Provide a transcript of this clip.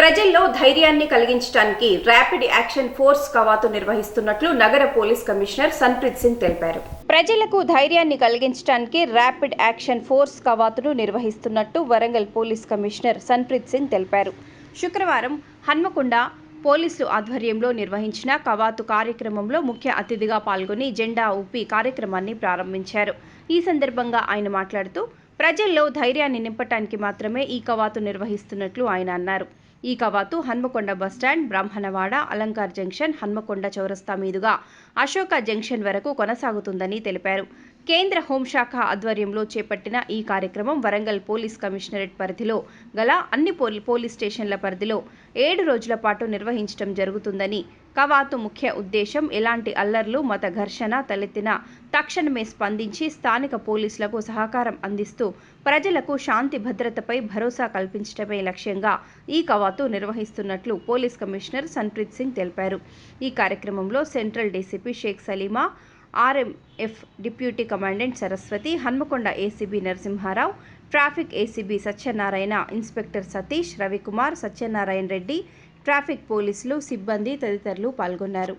ప్రజల్లో ధైర్యాన్ని కలిగించడానికి ర్యాపిడ్ యాక్షన్ ఫోర్స్ కవాతు నిర్వహిస్తున్నట్లు నగర పోలీస్ కమిషనర్ సన్ప్రీత్ సింగ్ తెలిపారు. ప్రజలకు ధైర్యాన్ని కలిగించడానికి ర్యాపిడ్ యాక్షన్ ఫోర్స్ కవాతును నిర్వహిస్తున్నట్టు వరంగల్ పోలీస్ కమిషనర్ సన్ప్రీత్ సింగ్ తెలిపారు. శుక్రవారం హన్మకొండ పోలీసులు ఆధ్వర్యంలో నిర్వహించిన కవాతు కార్యక్రమంలో ముఖ్య అతిథిగా పాల్గొని జెండా ఊపి కార్యక్రమాన్ని ప్రారంభించారు. ఈ సందర్భంగా ఆయన మాట్లాడుతూ ప్రజల్లో ధైర్యాన్ని నింపటానికి మాత్రమే ఈ కవాతు నిర్వహిస్తున్నట్లు ఆయన అన్నారు. ఈ కవాతు Hanamkonda bus stand Brahmanawada Alankar junction Hanamkonda చౌరస్తా మీదుగా అశోక జంక్షన్ వరకు కొనసాగుతుందని తెలిపారు. కేంద్ర హోంశాఖ ఆధ్వర్యంలో చేపట్టిన ఈ కార్యక్రమం వరంగల్ పోలీస్ కమిషనరేట్ పరిధిలో గల అన్ని పోలీస్ స్టేషన్ల పరిధిలో ఏడు రోజుల పాటు నిర్వహించడం జరుగుతుందని కవాతు ముఖ్య ఉద్దేశం ఎలాంటి అల్లర్లు మత ఘర్షణ తలెత్తిన తక్షణమే స్పందించి స్థానిక పోలీసులకు సహకారం అందిస్తూ ప్రజలకు శాంతి భద్రతపై భరోసా కల్పించడమే లక్ష్యంగా ఈ కవాతు నిర్వహిస్తున్నట్లు పోలీస్ కమిషనర్ సన్ప్రీత్ సింగ్ తెలిపారు. ఈ కార్యక్రమంలో central DCP Sheikh Saleema RMF deputy commandant Saraswati Hanamkonda ACB Narasimha Rao traffic ACB Satyanarayana inspector Satish Ravikumar Satyanarayana Reddy traffic పోలీసులు సిబ్బంది తదితరులు పాల్గొన్నారు.